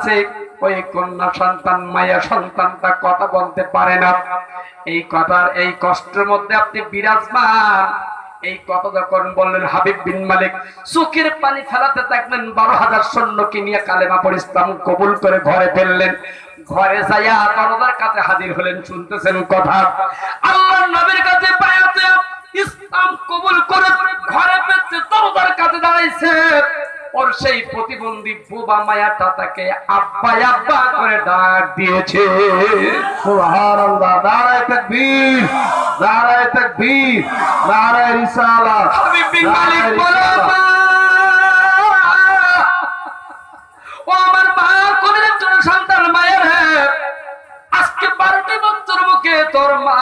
আছে, ওই কন্যা সন্তান, মায়া সন্তানটা কথা বলতে পারে না। এই কথার, এই কষ্টের মধ্যে আপনি বিরাজমান। এই কথা যখন বললেন হাবিব বিন মালিক, চোখের পানি ফেলাতে থাকলেন বারো হাজার সৈন্যকে নিয়ে কালেমা পর ইসলাম কবুল করে ঘরে ফেললেন। ঘরে যাইয়া দরজার কাছে হাজির হলেন, শুনতেছেন কথা। আল্লাহর নবীর কাছে বায়াতে ইসলাম কবুল করে ঘরে ফেলছে দরজার কাছে দাঁড়াইছে। ওর সেই প্রতিবন্ধী বোবা মায়াটা তাকে আব্বা আব্বা করে ডাক দিয়েছে। সুবহানাল্লাহ নারায়ে তাকবীর নারায়ে তাকবীর নারায়ে রিসালাত হাবিব বিন মালিক নারায়ে বলে রিসালাত। "মা, ও আমার মা কোনের একজন সন্তান মায়ের হ্যাঁ আজকে বারোটি বছর মুখে তোর মা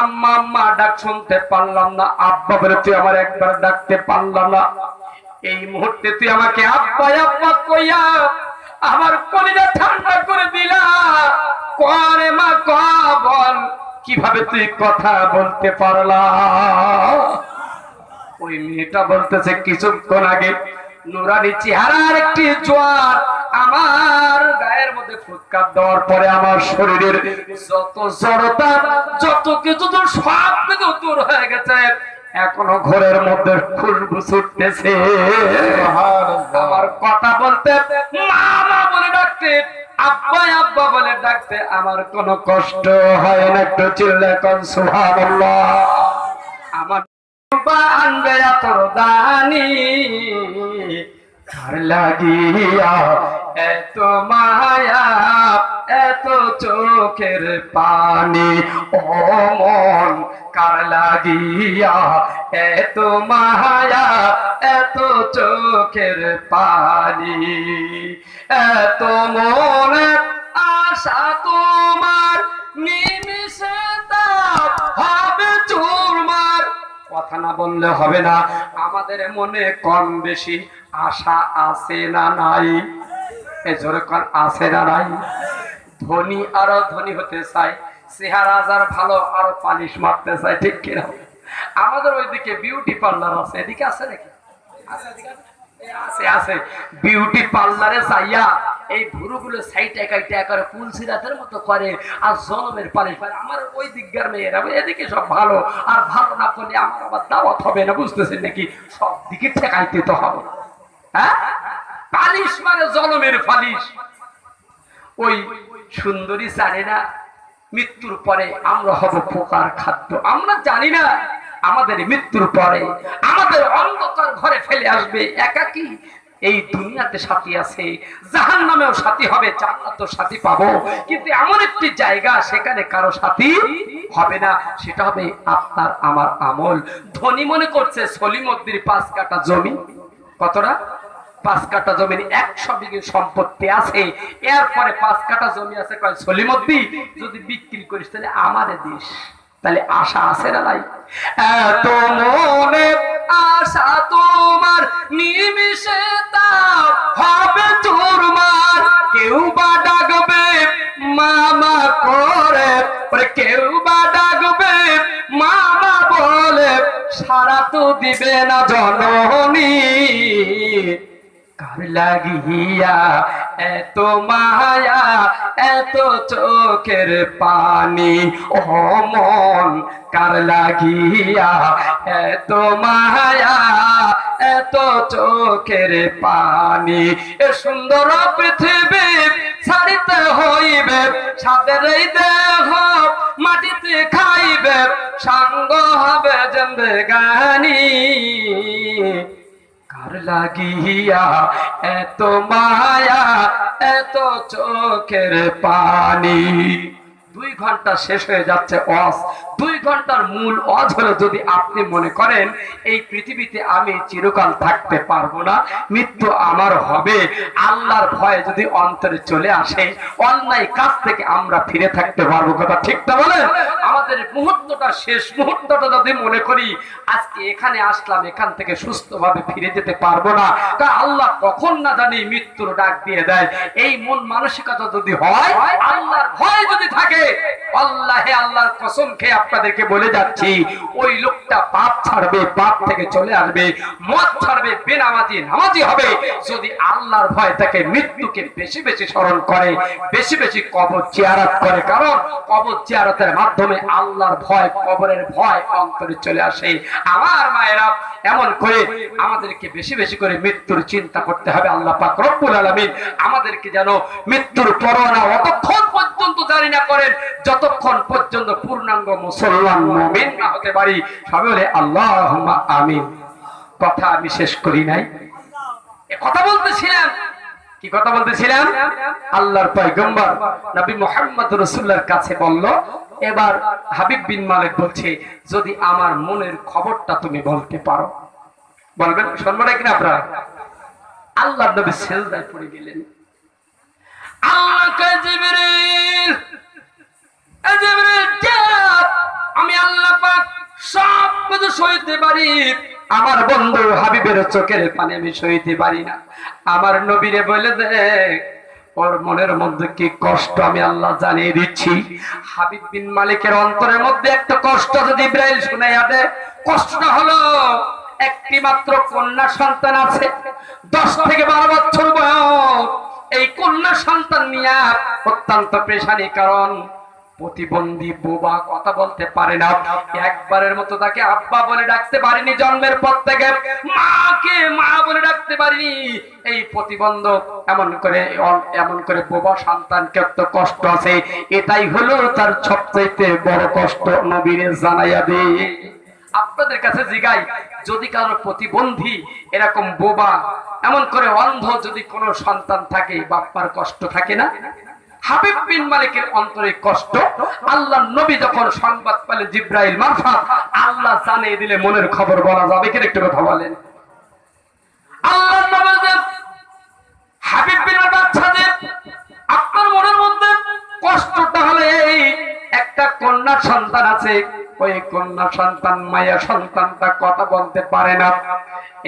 আম্মা আম্মা ডাক শুনতে পারলাম না। আব্বা বলে তুই আমার একবার ডাকতে পারলাম না। এই মুহূর্তে তুই আমাকে আব্বা আব্বা কইয়া আমার কলিজা ঠান্ডা করে দিলা। করে মা ক বল? কীভাবে তুই কথা বলতে পারলা? ওই মেয়েটা বলতেছে, কিছুক্ষণ আগে নুরানি চেহারার একটি জোয়ার আমার গায়ের মধ্যে ফুৎকার দেওয়ার পরে আমার শরীরের যত জড়তা, যত কিছু তো সব কিছু দূর হয়ে গেছে। এখনও ঘরের মধ্যে খুশবু ছুটতেছে। আমার কথা বলতে মামা বলে ডাকতে আব্বা আব্বা বলে ডাকতে আমার কোনো কষ্ট হয় না একটু চিল্লে কন সুবহানাল্লাহ। আমার বানবে তোর দানি কার লাগিয়া এত মায়া এত চোখের পানি ও মন কার লাগিয়া? এত মায়া, এত চোখের পানি, এত মনে, আশা তোমার হবে কথা না বললে হবে না, আমাদের মনে কম বেশি আশা আছে না নাই? এ জোরে কন, আছে না নাই? ধনী আরও ধনী হতে চাই চেহারা ভালো, আরও পালিশ মারতে চাই ঠিক কিনা? আমাদের ওইদিকে বিউটি পার্লার আছে। এদিকে আছে নাকি? আর জনমের পালিশ এদিকে সব ভালো। আর ভালো না আমার আবার হবে না নাকি? সব দিকে হ্যাঁ? পালিশ মানে জনমের পালিশ। ওই সুন্দরী জানে না মৃত্যুর পরে আমরা হব পোকার খাদ্য। আমরা জানি না আমাদের মৃত্যুর পরে আমাদের অন্ধকার ঘরে ফেলে আসবে, একাকি এই দুনিয়াতে সাথী আছে জাহান নামেও সাথী হবে, জান্নাতেও সাথী পাবো। কিন্তু এমন একটি জায়গা, সেখানে কারও সাথী হবে না, সেটা হবে আপনার, আমার আমল। ধনী মনে করছে সলিমদ্দির পাঁচ কাটা জমি। কতটা? পাঁচ কাটা জমির একশো বিঘে সম্পত্তি আছে। এরপরে পাঁচ কাটা জমি আছে, কয় সলিমদ্দি, যদি বিক্রি করিস তাহলে আমাদের দিস। তাহলে আশা আছে না নাই? এত মনে আশা তোমার নিমিশে তা হবে চুরমার। কেউ বা ডাকবে, মামা করে কেউ বা ডাকবে, মামা বলে, সারা তো দিবে না জননী। লাগিয়া, এত মায়া, এত চোখের পানি। ও মন, কার লাগিয়া, এত মায়া, এত চোখের পানি। এ সুন্দর পৃথিবী ছাড়িতে হইবে সাদের দেহ মাটিতে খাইবে, সাঙ্গ হবে জন্দেগানি কার লাগিয়া এত মায়া এত চোখের পানি। দুই ঘণ্টা শেষ হয়ে যাচ্ছে অস দুই ঘণ্টার মূল অজ হলো যদি আপনি মনে করেন, এই পৃথিবীতে আমি চিরকাল থাকতে পারব না, মৃত্যু আমার হবে। আল্লাহর ভয় যদি অন্তরে চলে আসে, অন্যায় কাজ থেকে আমরা ফিরে থাকতে পারব। কথা ঠিক না বলে? আমাদের মুহূর্তটা, শেষ মুহূর্তটা যদি মনে করি, আজকে এখানে আসলাম, এখান থেকে সুস্থভাবে ফিরে যেতে পারব না। তা আল্লাহ কখন না জানি মৃত্যুর ডাক দিয়ে দেয়। এই মন মানসিকতা যদি হয়, আল্লাহর ভয় যদি থাকে, আল্লাহে আল্লাহর কসম খেয়ে আপনাদেরকে বলে যাচ্ছি, ওই লোকটা পাপ ছাড়বে পাপ থেকে চলে আসবে, মদ ছাড়বে, বেনামাজি, নামাজি হবে। যদি আল্লাহর ভয় তাকে মৃত্যুকে বেশি বেশি স্মরণ করে, বেশি বেশি কবর চেয়ারত করে। কারণ কবর চেয়ারতের মাধ্যমে আল্লাহর ভয়, কবরের ভয় অন্তরে চলে আসে। আমার মায়েরা, এমন করে আমাদেরকে বেশি বেশি করে মৃত্যুর চিন্তা করতে হবে আল্লাহ পাক রব্বুল আলামিন আমাদেরকে যেন মৃত্যুর পরোয়ানা অতক্ষণ পর্যন্ত জারি না করেন, যতক্ষণ পর্যন্ত পূর্ণাঙ্গ মুসলমান না হতে পারি বলে আল্লাহুম্মা আমিন। কথা আমি শেষ করি নাই। কথা বলতেছিলাম। রসুল্লাহর কাছে বলল এবার হাবিব বিন মালিক বলছে যদি আমার মনের খবরটা তুমি বলতে পারো। বলবেন শুনবেন কিনা আপনারা? আল্লাহ নবী সেজদায় পড়ে গেলেন। আল্লাহ যা, সইতে পারি, আমার বন্ধু হাবিবের চোখের পানি আমি সইতে পারি না। আমার নবীরে বলে দে, ওর মনের মধ্যে কি কষ্ট আমি আল্লাহ জানিয়ে দিচ্ছি। হাবিব বিন মালিকের অন্তরের মধ্যে একটা কষ্ট যদি ইব্রাহিম শুনাইয়া দেয় কষ্টটা হলো একটি মাত্র কন্যা সন্তান আছে, দশ থেকে বারো বছর বয়স। এই কন্যা সন্তান নিয়ে অত্যন্ত পেশানি কারণ প্রতিবন্ধী বোবা কথা বলতে পারে না। একবারের মতো তাকে আব্বা বলে ডাকতে পারিনি, জন্মের পর থেকে। মাকে মা বলে ডাকতে পারিনি। এই প্রতিবন্ধক এমন করে এমন করে বোবা সন্তানকে এত কষ্ট আছে। এটাই হলো তার সবচাইতে বড় কষ্ট নবীরে জানাইয়া দে। আপনাদের কাছে জিগাই, যদি কারও প্রতিবন্ধী এরকম বোবা, এমন করে অন্ধ যদি কোনো সন্তান থাকে, বাপ্পার কষ্ট থাকে না? হাবিব বিন মালিকের অন্তরে কষ্ট আল্লাহ নবী যখন সংবাদ পেলেন জিব্রাইল মারফাত আল্লাহ জানিয়ে দিলে মনের খবর বলা যাবে কিনা একটু কথা বলেন। হাবিব বিন আপনার মনের মধ্যে এই, একটা কন্যা সন্তান আছে, ওই কন্যা সন্তান মায়া সন্তানটা কথা বলতে পারে না।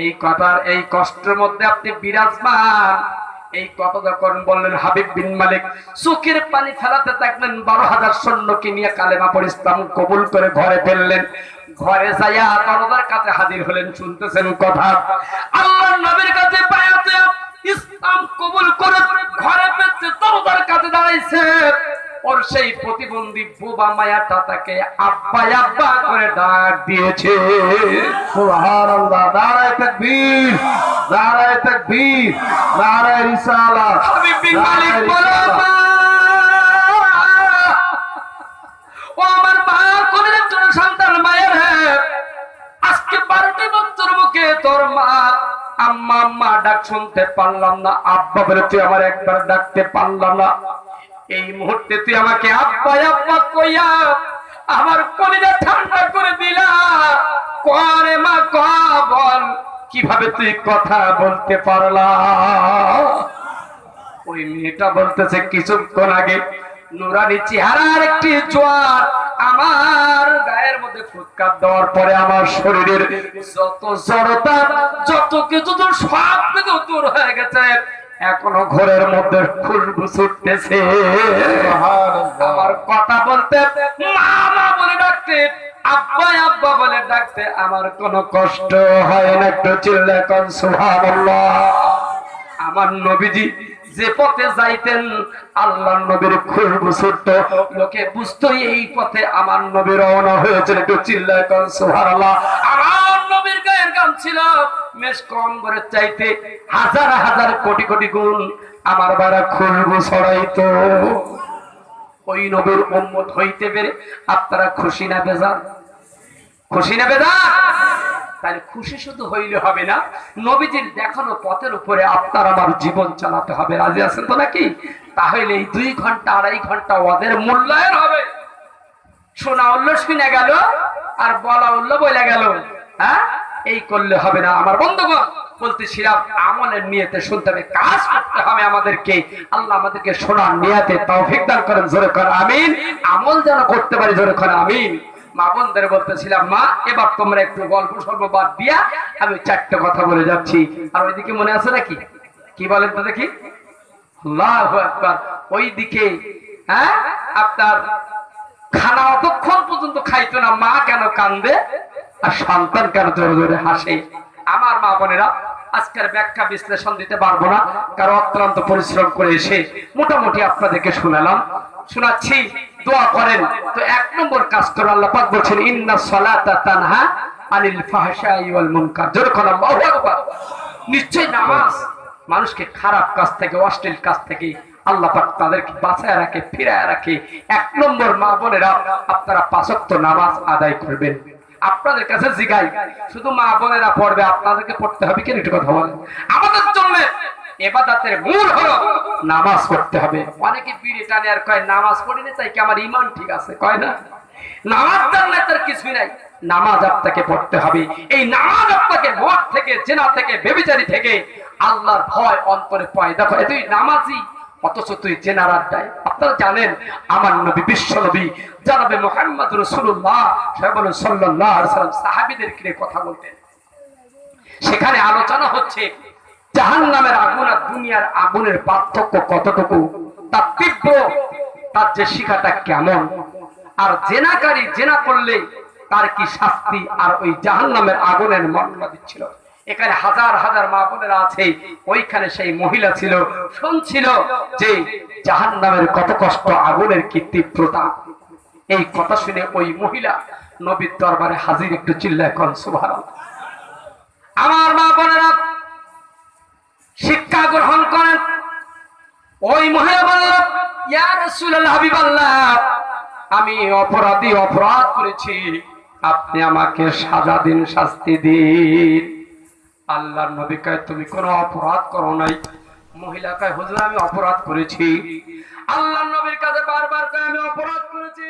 এই কথার, এই কষ্টের মধ্যে আপনি বিরাজমান। এই কথা যখন বললেন হাবিব বিন মালিক, চোখের পানি ফেলাতে থাকলেন, বারো হাজার সৈন্যকে নিয়ে কালেমা পড়ে ইসলাম কবুল করে ঘরে ফেললেন। ঘরে যাইয়া দরজার কাছে হাজির হলেন, শুনতেছেন কথা। আল্লাহ নবীর কাছে বায়াতে ইসলাম কবুল করে ঘরে পেতে দরজার কাছে দাঁড়াইছে। ওর সেই প্রতিবন্ধী বুবা মায়াটা তাকে আব্বা আব্বা করে ডাক দিয়েছে। সুবহানাল্লাহ নারায়ে তাকবীর নারায়ে তাকবীর নারায়ে রিসালাত হাবিব বিন মালিক বলে রিসালাত। "মা, ও আমার মা কোন তোর সন্তান মায়ের হ্যাঁ আজকে বারোটি বছর মুখে তোর মা আম্মা আম্মা ডাক শুনতে পারলাম না আব্বা বলে তুই আমার একবার ডাকতে পারলাম না। এই মুহূর্তে তুই আমাকে আব্বা আব্বা কইয়া আমার কলিজা কীভাবে তুই কথা বলতে পারলা? ওই মেয়েটা বলতেছে, কিছুক্ষণ আগে নুরানি চেহারার একটি জোয়ার আমার গায়ের মধ্যে ফুৎকার দেওয়ার পরে আমার শরীরের যত জড়তা, যত কিছু দূর সব কিছু দূর হয়ে গেছে। এখনও ঘরের মধ্যে খুশবু ছুটতেছে। আমার কথা বলতে মামা বলে ডাকতে আব্বা আব্বা বলে ডাকতে আমার কোনো কষ্ট হয় না একটু চিল্লা কন সুবহানাল্লাহ। আমার নবীজি যে পথে যাইতেন আল্লাহ নবীর খুশবু ছুটত। লোকে বুঝতো এই পথে আমার নবী রওনা হয়েছে একটু চিল্লায় কর সুবহানাল্লাহ। নবীর ছিল মেষ কম করে চাইতে হাজার হাজার কোটি কোটি গুণ আমার বাড়া খুশবু ছড়াইতো। ওই নবীর উম্মত হইতে পেরে আপনারা খুশি না বেজার? খুশি না বেজার? তাহলে খুশি শুধু হইলে হবে না, নবীজির দেখানো পথের উপরে আপনার আমার জীবন চালাতে হবে। রাজি আছেন তো নাকি? তাহলে এই দুই ঘণ্টা আড়াই ঘণ্টা ওদের মূল্যায়ন হবে। শোনা উল্ল শুনে গেল আর বলা উল্ল বলে গেল হ্যাঁ? এই করলে হবে না। আমার বন্ধুগণ, বলতেছিলাম, আমলের নিয়তে শুনতে হবে, কাজ করতে হবে আমাদেরকে। আল্লাহ আমাদেরকে শোনার নিয়তে তৌফিক দান করেন, জোরে করেন আমিন। আমল যেন করতে পারি, জোরে করেন আমিন। মা বলতেছিলাম, মা, এবার তোমরা একটু গল্প বাদ দিয়া আমি চারটে কথা বলে যাচ্ছি। আর ওইদিকে মনে আছে নাকি? কি বলেন তো দেখি। ওইদিকে হ্যাঁ আপনার খানা অতক্ষণ পর্যন্ত খাইতো না, মা কেন কান্দে? আর সন্তান কেন জোরে জোরে হাসে? আমার মা বোনেরা, আজকের ব্যাখ্যা বিশ্লেষণ দিতে পারব না, কারণ অত্যন্ত পরিশ্রম করে এসে মোটামুটি আপনাদেরকে শোনালাম। শোনাচ্ছি, দোয়া করেন। তো এক নম্বর কাজ করে আল্লাহ পাক বলছেন, ইন্না সালাতা তানহা আনিল ফাহশাই ওয়াল মুনকার। জোরে কোন আল্লাহু আকবার! নিশ্চয় নামাজ মানুষকে খারাপ কাজ থেকে, অশ্লীল কাজ থেকে আল্লাহ পাক তাদেরকে বাঁচায় রাখে, ফিরায় রাখে। এক নম্বর মা বোনেরা, আপনারা পাঁচক্ত নামাজ আদায় করবেন। আপনাদের কাছে জিগাই। শুধু মা বোনেরা পড়বে, আপনাদেরকে পড়তে হবে কেন? একটু কথা বলেন। আমাদের জন্য মূল হলো নামাজ পড়তে হবে। অনেকে টানে আর কয়, নামাজ পড়িনি তাই কি আমার ইমান ঠিক আছে? কয় না। নামাজ জানলে তার কিছুই নাই। নামাজ আপনাকে পড়তে হবে। এই নামাজ আপনাকে মদ থেকে, জেনা থেকে, বেবিচারি থেকে, আল্লাহর ভয় অন্তরে পয়দা করে। তুই নামাজি, অথচ তুই জেনার আড্ডায়। আপনারা জানেন, আমার নবী, বিশ্ব নবী, জানাবে মোহাম্মদ রসুল্লাহ সাল্লাহ সাল্লাম সাহাবিদের কিনে কথা বলতেন। সেখানে আলোচনা হচ্ছে জাহান নামের আগুন আর দুনিয়ার আগুনের পার্থক্য কতটুকু তার তীব্র, তার যে শিখাটা কেমন, আর জেনাকারী জেনা করলে তার কি শাস্তি, আর ওই জাহান নামের আগুনের মর্যাদা দিচ্ছিল? এখানে হাজার হাজার মা বোনেরা আছে, ওইখানে সেই মহিলা ছিল, শুনছিল যে জাহান নামের কত কষ্ট, আগুনের কি তীব্রতা। এই কথা শুনে ওই মহিলা নবীর দরবারে হাজির একটু চিল্লায় কন, সুবহানাল্লাহ। আমার মা বোনেরা, শিক্ষা গ্রহণ করেন। ওই মহিলা বলল, ইয়া রাসূলুল্লাহ, হাবিবাল্লাহ, আমি অপরাধী, অপরাধ করেছি। আপনি আমাকে সাজা দিন, শাস্তি দিন। আল্লাহর নবী কায়, তুমি কোনো অপরাধ করো নাই। মহিলা কায়, হুজুর, আমি অপরাধ করেছি। আল্লাহর নবীর কাছে বারবার আমি অপরাধ করেছি।